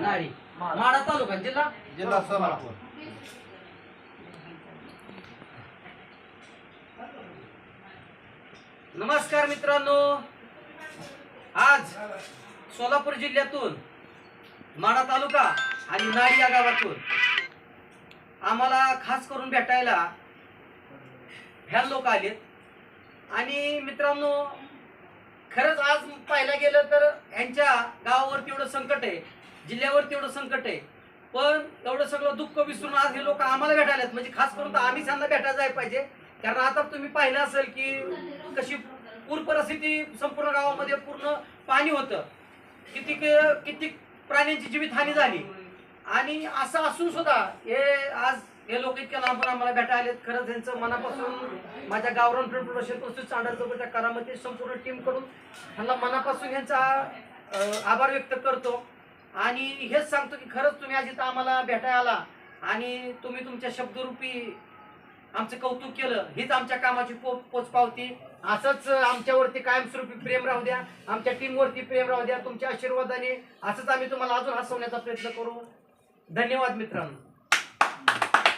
नाळी माडा तालुका जिल्हा? जिल्हा सोलापूर. नमस्कार मित्रांनो. आज सोलापूर जिल्ह्यातून माडा तालुका आणि नाळी या गावातून आम्हाला खास करून भेटायला ह्या लोक आलेत. आणि मित्रांनो खरंच आज पाहायला गेलं तर यांच्या गावावरती एवढं संकट आहे. जिल्ह्यावर तेवढं संकट आहे. पण एवढं सगळं दुःख विसरून आज हे लोक आम्हाला भेटायला आहेत. म्हणजे खास करून तर आम्ही त्यांना भेटायला जायला पाहिजे. कारण आता तुम्ही पाहिलं असेल की कशी पूर परिस्थिती संपूर्ण गावामध्ये पूर्ण पाणी होतं. किती किती प्राण्यांची जीवितहानी झाली. आणि असं असून सुद्धा हे आज हे लोक इतक्या लांबून आम्हाला भेटायला आलेत खरंच त्यांचं मनापासून माझ्या गावरान प्रोडक्शन प्रोसेस चांडाळचं करामध्ये संपूर्ण टीमकडून ह्यांना मनापासून यांचा आभार व्यक्त करतो. आणि हेच सांगतो की खरंच तुम्ही आज इथं आम्हाला भेटायला आला आणि तुम्ही तुमच्या शब्दरूपी आमचं कौतुक केलं हीच आमच्या कामाची पो पोचपावती असंच आमच्यावरती कायमस्वरूपी प्रेम राहू द्या आमच्या टीमवरती प्रेम राहू द्या तुमच्या आशीर्वादाने असंच आम्ही तुम्हाला अजून हसवण्याचा प्रयत्न करू. धन्यवाद मित्रांनो.